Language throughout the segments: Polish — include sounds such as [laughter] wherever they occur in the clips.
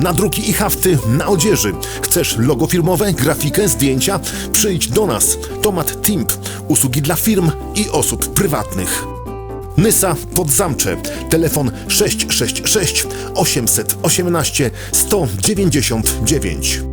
Nadruki i hafty na odzieży. Chcesz logo firmowe, grafikę, zdjęcia? Przyjdź do nas. Tomat Timp. Usługi dla firm i osób prywatnych. Nysa pod Zamcze. Telefon 666 818 199.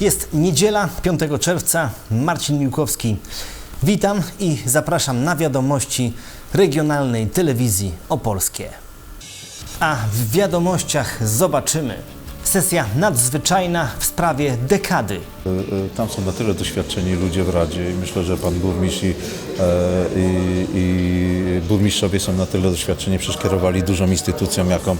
Jest niedziela 5 czerwca. Marcin Miłkowski. Witam i zapraszam na wiadomości regionalnej telewizji opolskie. A w wiadomościach zobaczymy. Sesja nadzwyczajna w sprawie dekady. E, Tam są na tyle doświadczeni ludzie w Radzie i myślę, że pan burmistrz i, e, i, i burmistrzowie są na tyle doświadczeni, przecież kierowali dużą instytucją, jaką,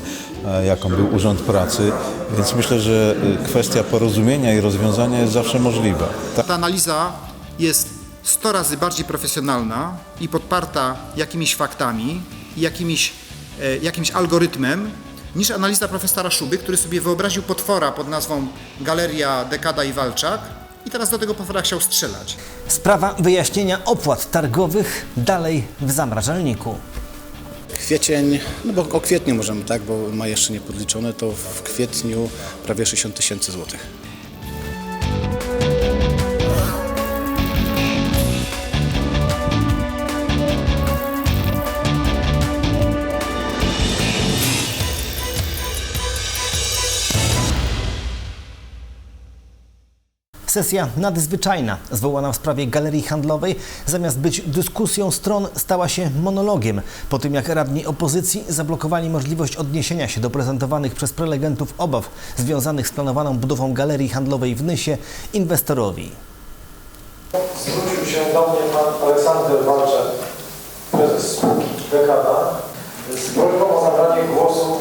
e, jaką był Urząd Pracy, więc myślę, że e, kwestia porozumienia i rozwiązania jest zawsze możliwa. Tak? Ta analiza jest 100 razy bardziej profesjonalna i podparta jakimiś faktami i jakimiś, e, jakimś algorytmem niż analiza profesora Szuby, który sobie wyobraził potwora pod nazwą Galeria Dekada i Walczak i teraz do tego potwora chciał strzelać. Sprawa wyjaśnienia opłat targowych dalej w zamrażalniku. Kwiecień, no bo o kwietniu możemy, tak, bo ma jeszcze nie podliczone, to w kwietniu prawie 60 tysięcy złotych. Sesja nadzwyczajna, zwołana w sprawie galerii handlowej, zamiast być dyskusją stron, stała się monologiem. Po tym jak radni opozycji zablokowali możliwość odniesienia się do prezentowanych przez prelegentów obaw związanych z planowaną budową galerii handlowej w Nysie inwestorowi. Zwrócił się do mnie pan Aleksander Walczak, prezes spółki Dekada, z prośbą o zabranie głosu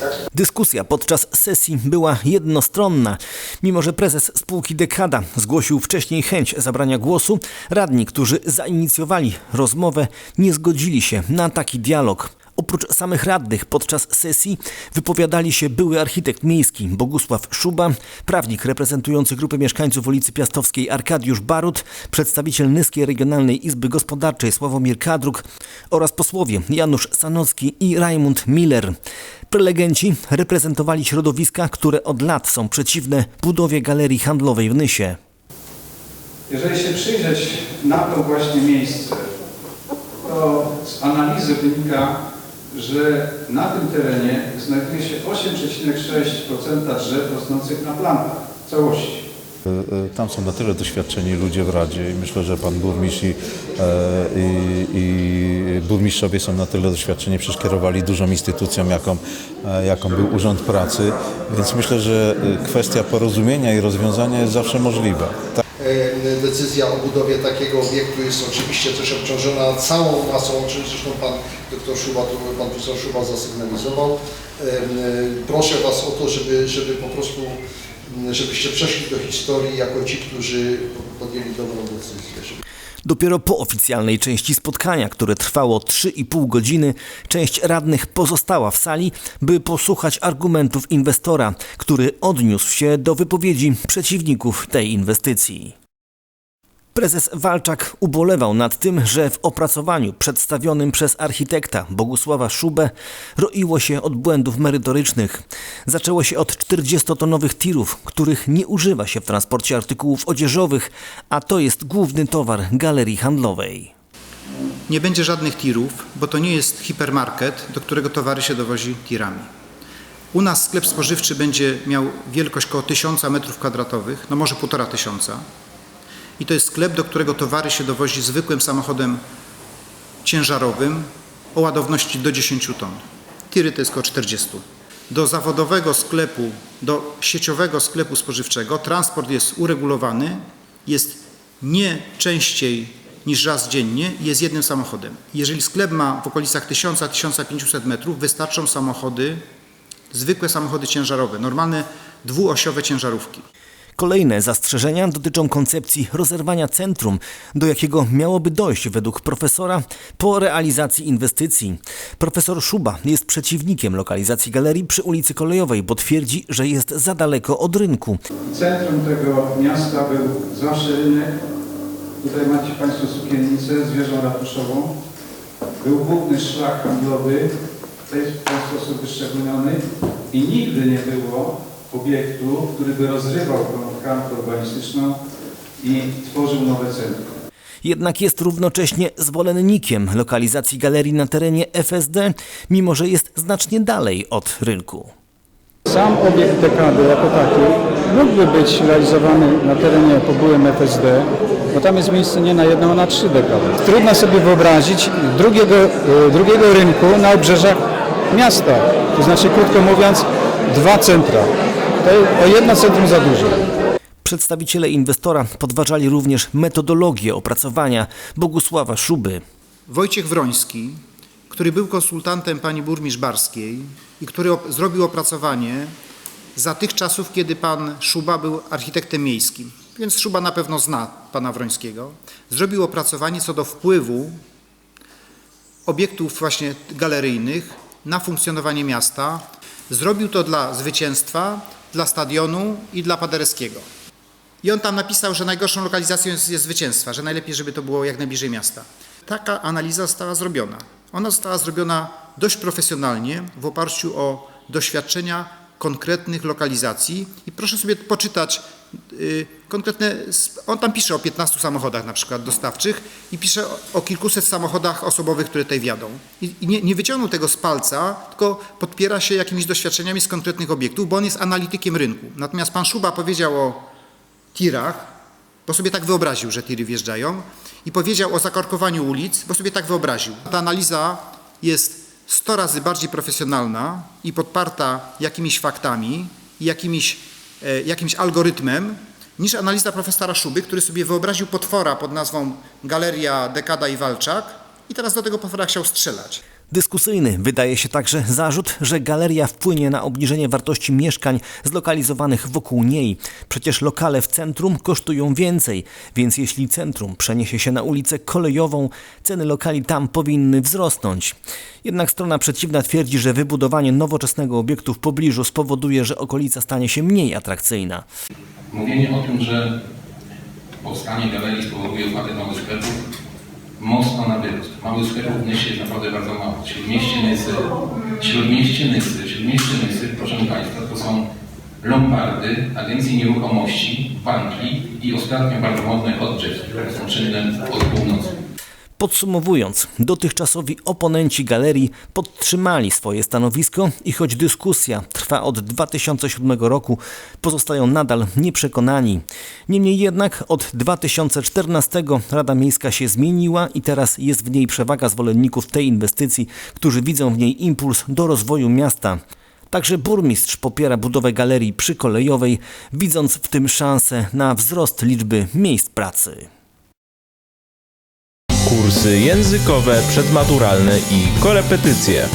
Tak? Dyskusja podczas sesji była jednostronna. Mimo, że prezes spółki Dekada zgłosił wcześniej chęć zabrania głosu, radni, którzy zainicjowali rozmowę, nie zgodzili się na taki dialog. Oprócz samych radnych podczas sesji wypowiadali się były architekt miejski Bogusław Szuba, prawnik reprezentujący grupę mieszkańców ulicy Piastowskiej Arkadiusz Barut, przedstawiciel Nyskiej Regionalnej Izby Gospodarczej Sławomir Kadruk oraz posłowie Janusz Sanocki i Raimund Miller. Prelegenci reprezentowali środowiska, które od lat są przeciwne budowie galerii handlowej w Nysie. Jeżeli się przyjrzeć na to właśnie miejsce, to z analizy wynika, że na tym terenie znajduje się 8,6% drzew rosnących na plantach całości. E, e, Tam są na tyle doświadczeni ludzie w Radzie i myślę, że pan burmistrz i, e, i, i burmistrzowie są na tyle doświadczeni, przecież kierowali dużą instytucją, jaką, jaką był Urząd Pracy, więc myślę, że kwestia porozumienia i rozwiązania jest zawsze możliwa. E, decyzja o budowie takiego obiektu jest oczywiście też obciążona całą masą, czym zresztą pan doktor Szuba, pan profesor Szuba zasygnalizował. E, e, Proszę Was o to, żeby, żeby po prostu, żebyście przeszli do historii jako ci, którzy podjęli dobrą decyzję. Dopiero po oficjalnej części spotkania, które trwało 3,5 godziny, część radnych pozostała w sali, by posłuchać argumentów inwestora, który odniósł się do wypowiedzi przeciwników tej inwestycji. Prezes Walczak ubolewał nad tym, że w opracowaniu przedstawionym przez architekta Bogusława Szubę roiło się od błędów merytorycznych. Zaczęło się od 40-tonowych tirów, których nie używa się w transporcie artykułów odzieżowych, a to jest główny towar galerii handlowej. Nie będzie żadnych tirów, bo to nie jest hipermarket, do którego towary się dowozi tirami. U nas sklep spożywczy będzie miał wielkość około 1000 m2, no może półtora tysiąca. I to jest sklep, do którego towary się dowozi zwykłym samochodem ciężarowym o ładowności do 10 ton. Tiry to jest około 40. Do zawodowego sklepu, do sieciowego sklepu spożywczego transport jest uregulowany, jest nie częściej niż raz dziennie i jest jednym samochodem. Jeżeli sklep ma w okolicach 1000-1500 metrów, wystarczą samochody, zwykłe samochody ciężarowe, normalne dwuosiowe ciężarówki. Kolejne zastrzeżenia dotyczą koncepcji rozerwania centrum, do jakiego miałoby dojść według profesora po realizacji inwestycji. Profesor Szuba jest przeciwnikiem lokalizacji galerii przy ulicy Kolejowej, bo twierdzi, że jest za daleko od rynku. Centrum tego miasta był zawsze rynek. Tutaj macie Państwo sukiennicę z wieżą ratuszową. Był główny szlak handlowy, w ten sposób wyszczególniony i nigdy nie było obiektu, który by rozrywał tą tkankę urbanistyczną i tworzył nowe centrum. Jednak jest równocześnie zwolennikiem lokalizacji galerii na terenie FSD, mimo że jest znacznie dalej od rynku. Sam obiekt dekady jako taki mógłby być realizowany na terenie po byłym FSD, bo tam jest miejsce nie na jedną, a na trzy dekady. Trudno sobie wyobrazić drugiego, e, drugiego rynku na obrzeżach miasta. To znaczy, krótko mówiąc, dwa centra. To o jedno centrum za dużo. Przedstawiciele inwestora podważali również metodologię opracowania Bogusława Szuby. Wojciech Wroński, który był konsultantem pani burmistrz Barskiej i który op- zrobił opracowanie za tych czasów, kiedy pan Szuba był architektem miejskim, więc Szuba na pewno zna pana Wrońskiego, zrobił opracowanie co do wpływu obiektów właśnie galeryjnych na funkcjonowanie miasta. Zrobił to dla zwycięstwa, dla stadionu i dla Paderewskiego. I on tam napisał, że najgorszą lokalizacją jest, jest zwycięstwa, że najlepiej, żeby to było jak najbliżej miasta. Taka analiza została zrobiona. Ona została zrobiona dość profesjonalnie w oparciu o doświadczenia konkretnych lokalizacji i proszę sobie poczytać konkretne, sp- on tam pisze o 15 samochodach na przykład dostawczych i pisze o, kilkuset samochodach osobowych, które tutaj wjadą. I, nie, nie wyciągnął tego z palca, tylko podpiera się jakimiś doświadczeniami z konkretnych obiektów, bo on jest analitykiem rynku. Natomiast pan Szuba powiedział o tirach, bo sobie tak wyobraził, że tiry wjeżdżają i powiedział o zakorkowaniu ulic, bo sobie tak wyobraził. Ta analiza jest 100 razy bardziej profesjonalna i podparta jakimiś faktami i jakimiś, jakimś algorytmem niż analiza profesora Szuby, który sobie wyobraził potwora pod nazwą Galeria Dekada i Walczak i teraz do tego potwora chciał strzelać. Dyskusyjny wydaje się także zarzut, że galeria wpłynie na obniżenie wartości mieszkań zlokalizowanych wokół niej. Przecież lokale w centrum kosztują więcej, więc jeśli centrum przeniesie się na ulicę kolejową, ceny lokali tam powinny wzrosnąć. Jednak strona przeciwna twierdzi, że wybudowanie nowoczesnego obiektu w pobliżu spowoduje, że okolica stanie się mniej atrakcyjna. Mówienie o tym, że powstanie galerii spowoduje upadek małych sklepów, mocno na wyrost. Małych sklepów w Nysie jest naprawdę bardzo mało. Śródmieście Nysy, śródmieście Nysy, śródmieście Nysy, proszę Państwa, to są lombardy, agencje nieruchomości, banki i ostatnio bardzo modne odrzewki, które są czynne od północy. Podsumowując, dotychczasowi oponenci galerii podtrzymali swoje stanowisko i choć dyskusja trwa od 2007 roku, pozostają nadal nieprzekonani. Niemniej jednak od 2014 Rada Miejska się zmieniła i teraz jest w niej przewaga zwolenników tej inwestycji, którzy widzą w niej impuls do rozwoju miasta. Także burmistrz popiera budowę galerii przykolejowej, widząc w tym szansę na wzrost liczby miejsc pracy. Kursy językowe, przedmaturalne i korepetycje.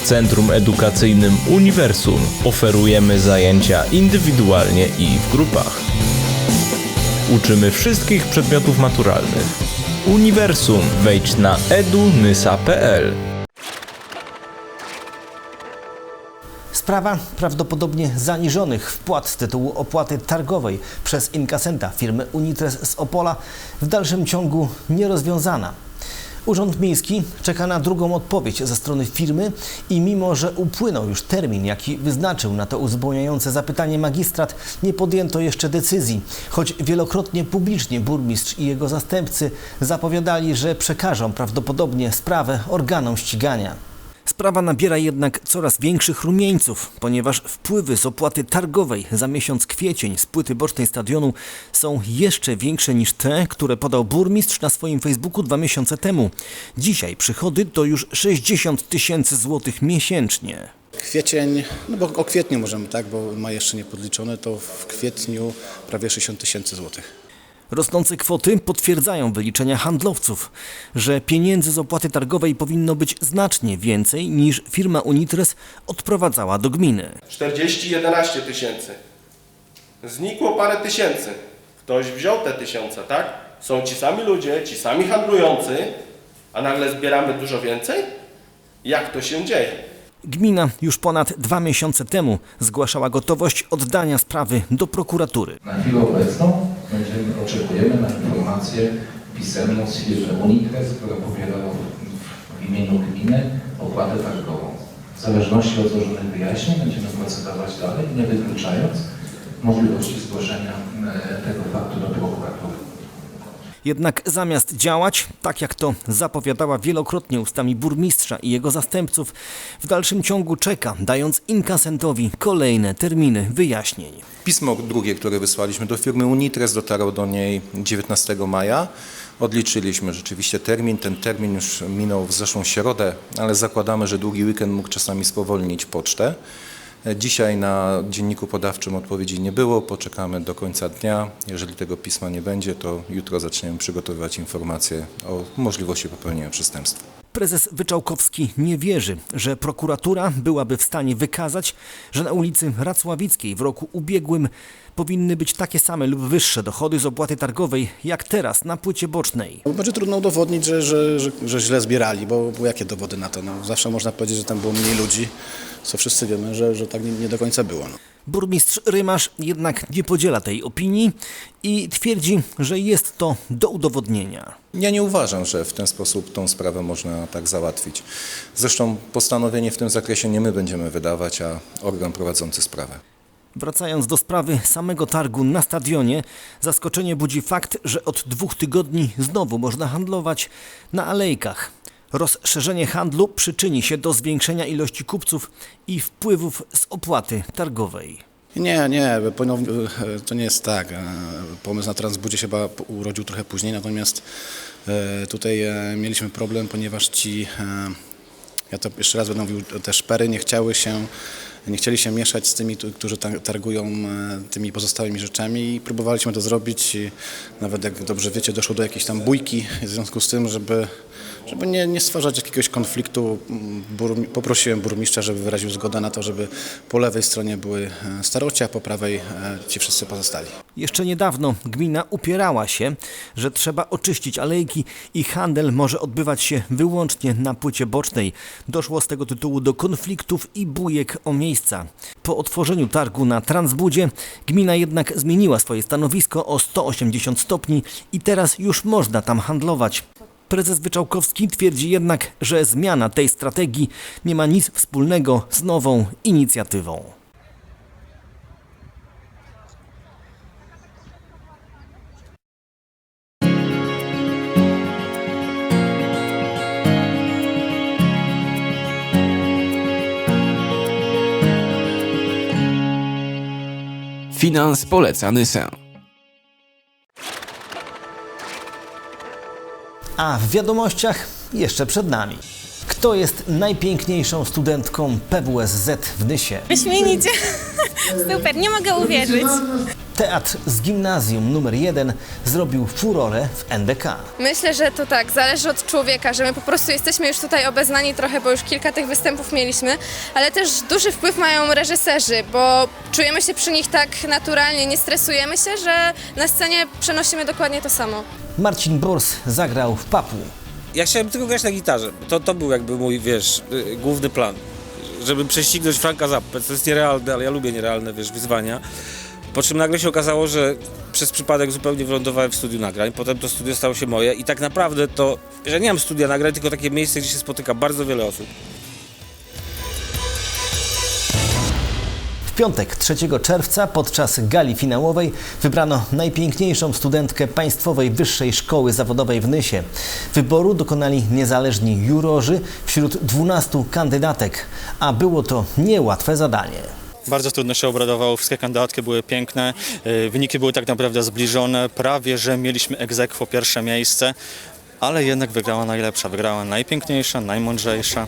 W Centrum Edukacyjnym Uniwersum oferujemy zajęcia indywidualnie i w grupach. Uczymy wszystkich przedmiotów maturalnych. Uniwersum. Wejdź na edunysa.pl. Sprawa prawdopodobnie zaniżonych wpłat z tytułu opłaty targowej przez inkasenta firmy Unitres z Opola w dalszym ciągu nierozwiązana. Urząd Miejski czeka na drugą odpowiedź ze strony firmy i mimo, że upłynął już termin, jaki wyznaczył na to uzupełniające zapytanie magistrat, nie podjęto jeszcze decyzji, choć wielokrotnie publicznie burmistrz i jego zastępcy zapowiadali, że przekażą prawdopodobnie sprawę organom ścigania. Sprawa nabiera jednak coraz większych rumieńców, ponieważ wpływy z opłaty targowej za miesiąc kwiecień z płyty bocznej stadionu są jeszcze większe niż te, które podał burmistrz na swoim Facebooku dwa miesiące temu. Dzisiaj przychody to już 60 tysięcy złotych miesięcznie. Kwiecień, no bo o kwietniu możemy, tak, bo ma jeszcze nie podliczone, to w kwietniu prawie 60 tysięcy złotych. Rosnące kwoty potwierdzają wyliczenia handlowców, że pieniędzy z opłaty targowej powinno być znacznie więcej niż firma Unitres odprowadzała do gminy. 40-11 tysięcy. Znikło parę tysięcy. Ktoś wziął te tysiące, tak? Są ci sami ludzie, ci sami handlujący, a nagle zbieramy dużo więcej? Jak to się dzieje? Gmina już ponad dwa miesiące temu zgłaszała gotowość oddania sprawy do prokuratury. Na chwilę obecną będziemy, oczekujemy na informację pisemną z firmy Unitres, która pobiera w, w imieniu gminy opłatę targową. W zależności od złożonych wyjaśnień będziemy procedować dalej, nie wykluczając możliwości zgłoszenia e, tego faktu do prokuratury. Jednak zamiast działać, tak jak to zapowiadała wielokrotnie ustami burmistrza i jego zastępców, w dalszym ciągu czeka, dając inkasentowi kolejne terminy wyjaśnień. Pismo drugie, które wysłaliśmy do firmy Unitres, dotarło do niej 19 maja. Odliczyliśmy rzeczywiście termin. Ten termin już minął w zeszłą środę, ale zakładamy, że długi weekend mógł czasami spowolnić pocztę. Dzisiaj na dzienniku podawczym odpowiedzi nie było. Poczekamy do końca dnia. Jeżeli tego pisma nie będzie, to jutro zaczniemy przygotowywać informacje o możliwości popełnienia przestępstwa. Prezes Wyczałkowski nie wierzy, że prokuratura byłaby w stanie wykazać, że na ulicy Racławickiej w roku ubiegłym powinny być takie same lub wyższe dochody z opłaty targowej jak teraz na płycie bocznej. Będzie trudno udowodnić, że, że, że, że źle zbierali, bo, bo jakie dowody na to? No, zawsze można powiedzieć, że tam było mniej ludzi, co wszyscy wiemy, że, że tak nie, nie do końca było. No. Burmistrz Rymasz jednak nie podziela tej opinii i twierdzi, że jest to do udowodnienia. Ja nie uważam, że w ten sposób tą sprawę można tak załatwić. Zresztą postanowienie w tym zakresie nie my będziemy wydawać, a organ prowadzący sprawę. Wracając do sprawy samego targu na stadionie, zaskoczenie budzi fakt, że od dwóch tygodni znowu można handlować na alejkach. Rozszerzenie handlu przyczyni się do zwiększenia ilości kupców i wpływów z opłaty targowej. Nie, nie, to nie jest tak. Pomysł na Transbudzie się chyba urodził trochę później, natomiast e, tutaj e, mieliśmy problem, ponieważ ci, e, ja to jeszcze raz będę mówił, te szpery nie chciały się, nie chcieli się mieszać z tymi, którzy ta- targują e, tymi pozostałymi rzeczami i próbowaliśmy to zrobić. Nawet jak dobrze wiecie, doszło do jakiejś tam bójki w związku z tym, żeby, żeby nie, nie stwarzać jakiegoś konfliktu. poprosiłem burmistrza, żeby wyraził zgodę na to, żeby po lewej stronie były e, staroci, a po prawej e, ci wszyscy pozostali. Jeszcze niedawno gmina upierała się, że trzeba oczyścić alejki i handel może odbywać się wyłącznie na płycie bocznej. Doszło z tego tytułu do konfliktów i bujek o miejsca. Po otworzeniu targu na Transbudzie gmina jednak zmieniła swoje stanowisko o 180 stopni i teraz już można tam handlować. Prezes Wyczałkowski twierdzi jednak, że zmiana tej strategii nie ma nic wspólnego z nową inicjatywą. Finans poleca Nysę. A w wiadomościach jeszcze przed nami. Kto jest najpiękniejszą studentką PWSZ w Nysie? Wyśmienicie. [laughs] Super, nie mogę uwierzyć. Teatr z gimnazjum numer 1 zrobił furorę w NDK. Myślę, że to tak, zależy od człowieka, że my po prostu jesteśmy już tutaj obeznani trochę, bo już kilka tych występów mieliśmy, ale też duży wpływ mają reżyserzy, bo czujemy się przy nich tak naturalnie, nie stresujemy się, że na scenie przenosimy dokładnie to samo. Marcin Bors zagrał w Papu. Ja chciałem tylko grać na gitarze. To, to był jakby mój, wiesz, y, główny plan. Żeby prześcignąć Franka Zappę. To jest nierealne, ale ja lubię nierealne, wiesz, wyzwania. Po czym nagle się okazało, że przez przypadek zupełnie wylądowałem w studiu nagrań. Potem to studio stało się moje i tak naprawdę to, że nie mam studia nagrań, tylko takie miejsce, gdzie się spotyka bardzo wiele osób. W piątek 3 czerwca podczas gali finałowej wybrano najpiękniejszą studentkę Państwowej Wyższej Szkoły Zawodowej w Nysie. Wyboru dokonali niezależni jurorzy wśród 12 kandydatek, a było to niełatwe zadanie. Bardzo trudno się obradowało, wszystkie kandydatki były piękne, y, wyniki były tak naprawdę zbliżone, prawie że mieliśmy aequo pierwsze miejsce, ale jednak wygrała najlepsza, wygrała najpiękniejsza, najmądrzejsza.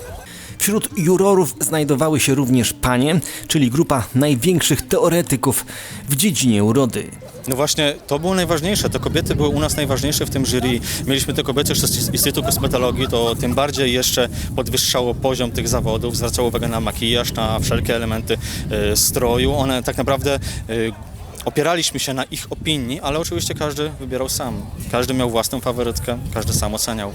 Wśród jurorów znajdowały się również panie, czyli grupa największych teoretyków w dziedzinie urody. No właśnie, to było najważniejsze. Te kobiety były u nas najważniejsze w tym jury. Mieliśmy te kobiety jeszcze z Instytutu Kosmetologii, to tym bardziej jeszcze podwyższało poziom tych zawodów, zwracało uwagę na makijaż, na wszelkie elementy e, stroju. One tak naprawdę e, opieraliśmy się na ich opinii, ale oczywiście każdy wybierał sam. Każdy miał własną faworytkę, każdy sam oceniał.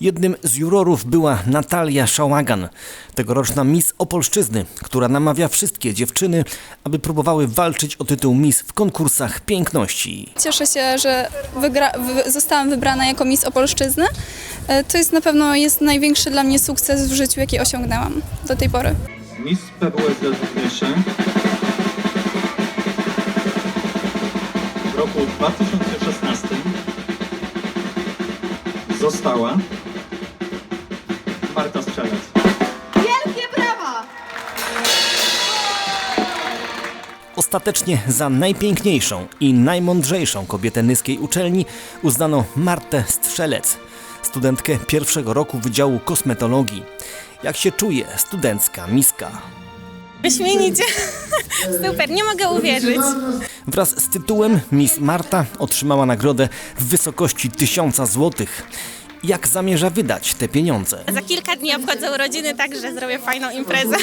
Jednym z jurorów była Natalia Szałagan, tegoroczna Miss Opolszczyzny, która namawia wszystkie dziewczyny, aby próbowały walczyć o tytuł Miss w konkursach piękności. Cieszę się, że wygra, wy, zostałam wybrana jako Miss Opolszczyzny. E, To jest na pewno jest największy dla mnie sukces w życiu, jaki osiągnęłam do tej pory. Miss PWS Designation w roku 2016 została Marta Strzelec. Wielkie brawa! Ostatecznie za najpiękniejszą i najmądrzejszą kobietę nyskiej uczelni uznano Martę Strzelec, studentkę pierwszego roku Wydziału Kosmetologii. Jak się czuje studencka miska? Wyśmienicie. [laughs] Super, nie mogę uwierzyć. Wraz z tytułem Miss Marta otrzymała nagrodę w wysokości 1000 złotych. Jak zamierza wydać te pieniądze? Za kilka dni obchodzę urodziny, także zrobię fajną imprezę.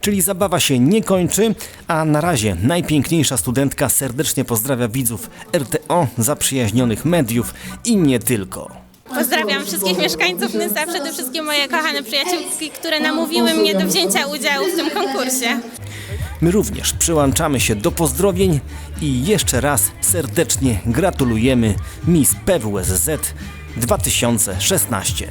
Czyli zabawa się nie kończy, a na razie najpiękniejsza studentka serdecznie pozdrawia widzów RTO, zaprzyjaźnionych mediów i nie tylko. Pozdrawiam wszystkich mieszkańców Nysa, przede wszystkim moje kochane przyjaciółki, które namówiły mnie do wzięcia udziału w tym konkursie. My również przyłączamy się do pozdrowień i jeszcze raz serdecznie gratulujemy Miss PWSZ 2016.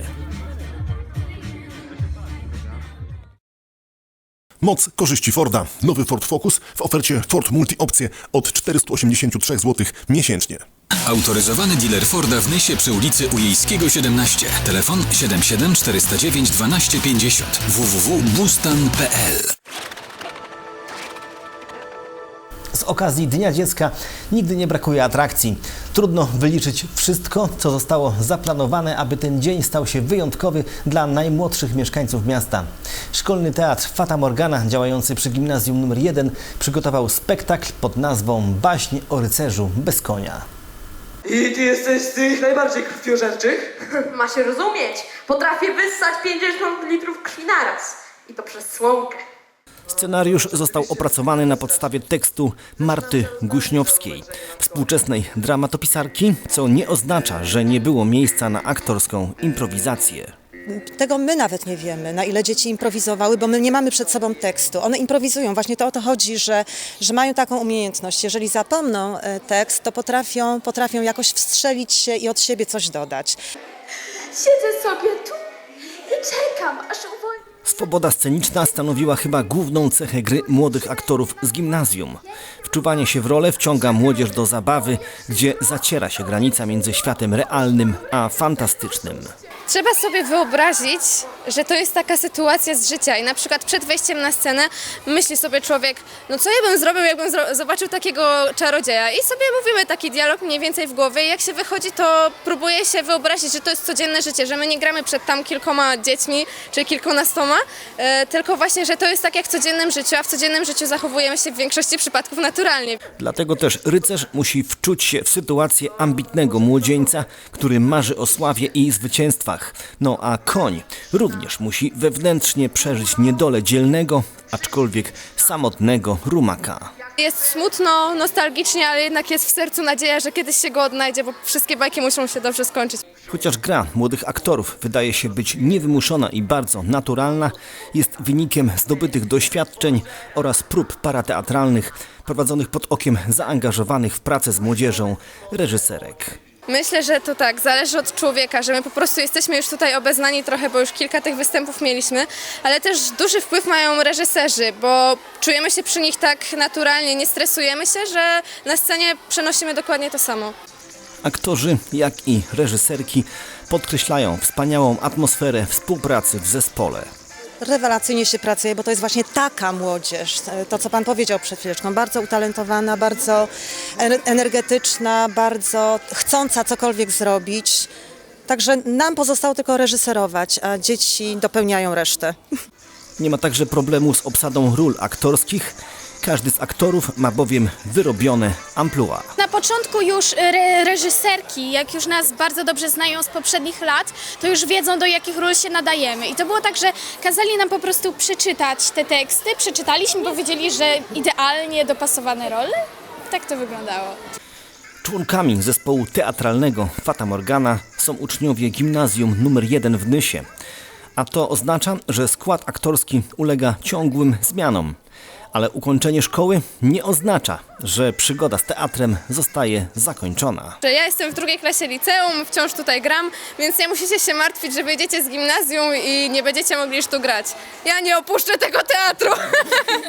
Moc korzyści Forda. Nowy Ford Focus w ofercie Ford Multi Opcje od 483 zł miesięcznie. Autoryzowany dealer Forda w Nysie przy ulicy Ujejskiego 17. Telefon 77 409 1250 www.bustan.pl Z okazji Dnia Dziecka nigdy nie brakuje atrakcji. Trudno wyliczyć wszystko, co zostało zaplanowane, aby ten dzień stał się wyjątkowy dla najmłodszych mieszkańców miasta. Szkolny teatr Fata Morgana, działający przy gimnazjum nr 1, przygotował spektakl pod nazwą Baśń o rycerzu bez konia. I ty jesteś z tych najbardziej krwiożerczych? Ma się rozumieć. Potrafię wyssać 50 litrów krwi naraz. I to przez słomkę. Scenariusz został opracowany na podstawie tekstu Marty Guśniowskiej, współczesnej dramatopisarki, co nie oznacza, że nie było miejsca na aktorską improwizację. Tego my nawet nie wiemy, na ile dzieci improwizowały, bo my nie mamy przed sobą tekstu. One improwizują. Właśnie to o to chodzi, że, że mają taką umiejętność. Jeżeli zapomną e, tekst, to potrafią, potrafią jakoś wstrzelić się i od siebie coś dodać. Siedzę sobie tu i czekam, aż uwolni. Swoboda sceniczna stanowiła chyba główną cechę gry młodych aktorów z gimnazjum. Wczuwanie się w rolę wciąga młodzież do zabawy, gdzie zaciera się granica między światem realnym a fantastycznym. Trzeba sobie wyobrazić, że to jest taka sytuacja z życia i na przykład przed wejściem na scenę myśli sobie człowiek, no co ja bym zrobił, jakbym zro- zobaczył takiego czarodzieja i sobie mówimy taki dialog mniej więcej w głowie i jak się wychodzi, to próbuje się wyobrazić, że to jest codzienne życie, że my nie gramy przed tam kilkoma dziećmi czy kilkunastoma, e, tylko właśnie, że to jest tak jak w codziennym życiu, a w codziennym życiu zachowujemy się w większości przypadków naturalnie. Dlatego też rycerz musi wczuć się w sytuację ambitnego młodzieńca, który marzy o sławie i zwycięstwach. No a koń również musi wewnętrznie przeżyć niedolę dzielnego, aczkolwiek samotnego rumaka. Jest smutno, nostalgicznie, ale jednak jest w sercu nadzieja, że kiedyś się go odnajdzie, bo wszystkie bajki muszą się dobrze skończyć. Chociaż gra młodych aktorów wydaje się być niewymuszona i bardzo naturalna, jest wynikiem zdobytych doświadczeń oraz prób parateatralnych prowadzonych pod okiem zaangażowanych w pracę z młodzieżą reżyserek. Myślę, że to tak, zależy od człowieka, że my po prostu jesteśmy już tutaj obeznani trochę, bo już kilka tych występów mieliśmy, ale też duży wpływ mają reżyserzy, bo czujemy się przy nich tak naturalnie, nie stresujemy się, że na scenie przenosimy dokładnie to samo. Aktorzy, jak i reżyserki podkreślają wspaniałą atmosferę współpracy w zespole. Rewelacyjnie się pracuje, bo to jest właśnie taka młodzież, e, to co Pan powiedział przed chwileczką, bardzo utalentowana, bardzo ener- energetyczna, bardzo chcąca cokolwiek zrobić. Także nam pozostało tylko reżyserować, a dzieci dopełniają resztę. Nie ma także problemu z obsadą ról aktorskich. Każdy z aktorów ma bowiem wyrobione amplua. Na początku już re reżyserki, jak już nas bardzo dobrze znają z poprzednich lat, to już wiedzą do jakich ról się nadajemy. I to było tak, że kazali nam po prostu przeczytać te teksty, przeczytaliśmy, powiedzieli, że idealnie dopasowane role. Tak to wyglądało. Członkami zespołu teatralnego Fata Morgana są uczniowie gimnazjum nr 1 w Nysie. A to oznacza, że skład aktorski ulega ciągłym zmianom. Ale ukończenie szkoły nie oznacza, że przygoda z teatrem zostaje zakończona. Ja jestem w drugiej klasie liceum, wciąż tutaj gram, więc nie musicie się martwić, że wyjdziecie z gimnazjum i nie będziecie mogli już tu grać. Ja nie opuszczę tego teatru.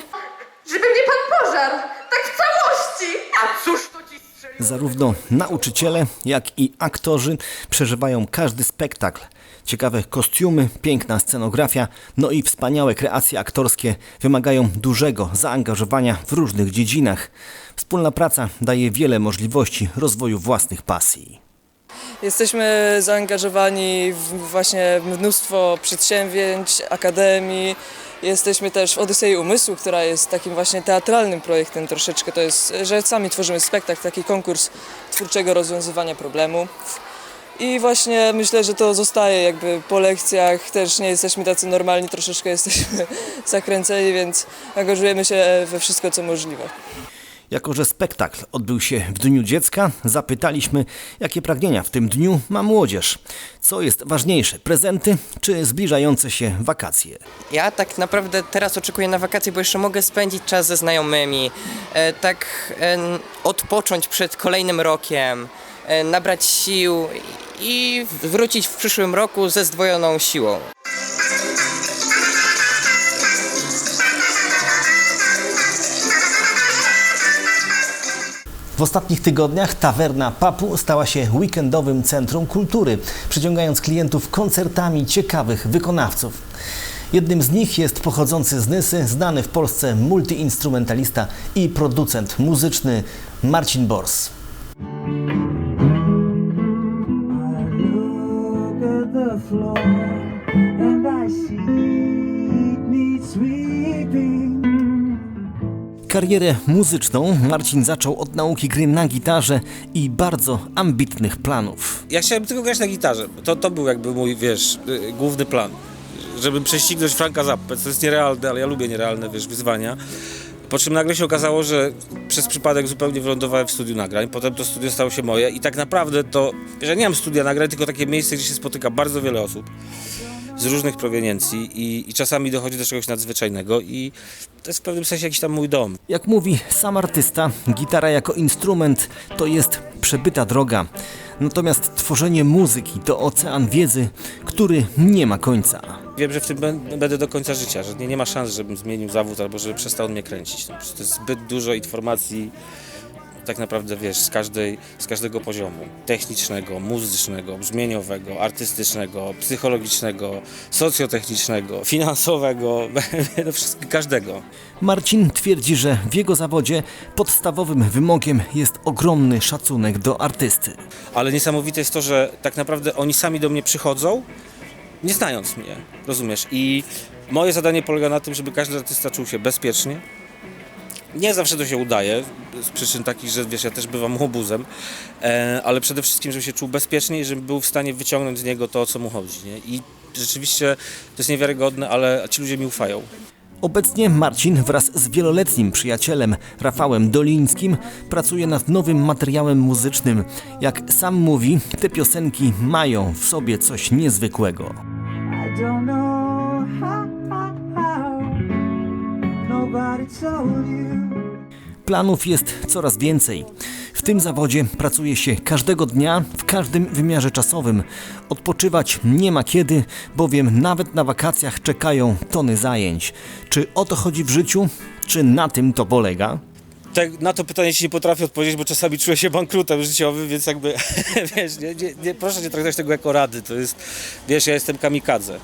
[laughs] Żeby mnie pan pożarł, tak w całości! A cóż to ci Zarówno nauczyciele, jak i aktorzy przeżywają każdy spektakl. Ciekawe kostiumy, piękna scenografia, no i wspaniałe kreacje aktorskie wymagają dużego zaangażowania w różnych dziedzinach. Wspólna praca daje wiele możliwości rozwoju własnych pasji. Jesteśmy zaangażowani w właśnie mnóstwo przedsięwzięć, akademii. Jesteśmy też w Odysei Umysłu, która jest takim właśnie teatralnym projektem troszeczkę. To jest, że sami tworzymy spektakl, taki konkurs twórczego rozwiązywania problemów. I właśnie myślę, że to zostaje jakby po lekcjach. Też nie jesteśmy tacy normalni, troszeczkę jesteśmy [laughs] zakręceni, więc angażujemy się we wszystko, co możliwe. Jako, że spektakl odbył się w Dniu Dziecka, zapytaliśmy, jakie pragnienia w tym dniu ma młodzież. Co jest ważniejsze, prezenty czy zbliżające się wakacje? Ja tak naprawdę teraz oczekuję na wakacje, bo jeszcze mogę spędzić czas ze znajomymi, e, tak e, odpocząć przed kolejnym rokiem, e, nabrać sił i wrócić w przyszłym roku ze zdwojoną siłą. W ostatnich tygodniach tawerna Papu stała się weekendowym centrum kultury, przyciągając klientów koncertami ciekawych wykonawców. Jednym z nich jest pochodzący z Nysy, znany w Polsce multiinstrumentalista i producent muzyczny Marcin Bors. Karierę muzyczną Marcin zaczął od nauki gry na gitarze i bardzo ambitnych planów. Ja chciałem tylko grać na gitarze. To, to był jakby mój, wiesz, y, główny plan. Żeby prześcignąć Franka Zappę. To jest nierealne, ale ja lubię nierealne, wiesz, wyzwania. Po czym nagle się okazało, że przez przypadek zupełnie wylądowałem w studiu nagrań. Potem to studio stało się moje i tak naprawdę to, że nie mam studia nagrań, tylko takie miejsce, gdzie się spotyka bardzo wiele osób z różnych proweniencji i, i czasami dochodzi do czegoś nadzwyczajnego i to jest w pewnym sensie jakiś tam mój dom. Jak mówi sam artysta, gitara jako instrument to jest przebyta droga. Natomiast tworzenie muzyki to ocean wiedzy, który nie ma końca. Wiem, że w tym bę- będę do końca życia, że nie, nie ma szans, żebym zmienił zawód albo żeby przestał mnie kręcić. No, to jest zbyt dużo informacji, tak naprawdę wiesz, z, każdej, z każdego poziomu. Technicznego, muzycznego, brzmieniowego, artystycznego, psychologicznego, socjotechnicznego, finansowego, [laughs] no każdego. Marcin twierdzi, że w jego zawodzie podstawowym wymogiem jest ogromny szacunek do artysty. Ale niesamowite jest to, że tak naprawdę oni sami do mnie przychodzą, nie znając mnie, rozumiesz? I moje zadanie polega na tym, żeby każdy artysta czuł się bezpiecznie. Nie zawsze to się udaje, z przyczyn takich, że wiesz, ja też bywam obuzem, e, ale przede wszystkim, żeby się czuł bezpiecznie i żeby był w stanie wyciągnąć z niego to, o co mu chodzi. Nie? I rzeczywiście to jest niewiarygodne, ale ci ludzie mi ufają. Obecnie Marcin wraz z wieloletnim przyjacielem Rafałem Dolińskim pracuje nad nowym materiałem muzycznym. Jak sam mówi, te piosenki mają w sobie coś niezwykłego. Planów jest coraz więcej. Tym zawodzie pracuje się każdego dnia, w każdym wymiarze czasowym. Odpoczywać nie ma kiedy, bowiem nawet na wakacjach czekają tony zajęć. Czy o to chodzi w życiu? Czy na tym to polega? Tak, na to pytanie ci nie potrafię odpowiedzieć, bo czasami czuję się bankrutem życiowym, więc jakby, [laughs] wiesz, nie, nie, nie, proszę nie traktować tego jako rady, to jest, wiesz, ja jestem kamikadze.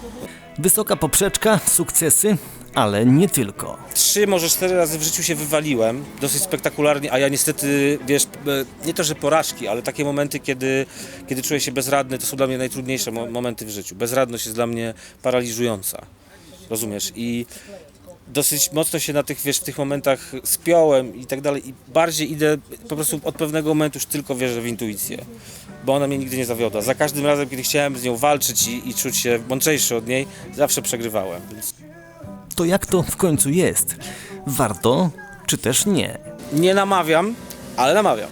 Wysoka poprzeczka, sukcesy, ale nie tylko. Trzy, może cztery razy w życiu się wywaliłem, dosyć spektakularnie, a ja niestety, wiesz, e, nie to, że porażki, ale takie momenty, kiedy, kiedy czuję się bezradny, to są dla mnie najtrudniejsze mo- momenty w życiu. Bezradność jest dla mnie paraliżująca, rozumiesz? I dosyć mocno się na tych, wiesz, w tych momentach spiąłem i tak dalej i bardziej idę po prostu od pewnego momentu już tylko wierzę w intuicję, bo ona mnie nigdy nie zawiodła. Za każdym razem, kiedy chciałem z nią walczyć i, i czuć się mądrzejszy od niej, zawsze przegrywałem. Więc To jak to w końcu jest? Warto, czy też nie? nie namawiam, ale namawiam.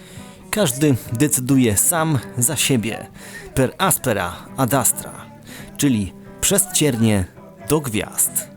Każdy decyduje sam za siebie. Per aspera ad astra, czyli przez ciernie do gwiazd.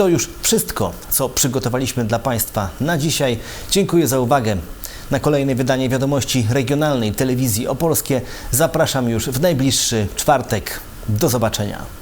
To już wszystko, co przygotowaliśmy dla Państwa na dzisiaj. Dziękuję za uwagę. Na kolejne wydanie wiadomości regionalnej telewizji opolskie zapraszam już w najbliższy czwartek. Do zobaczenia.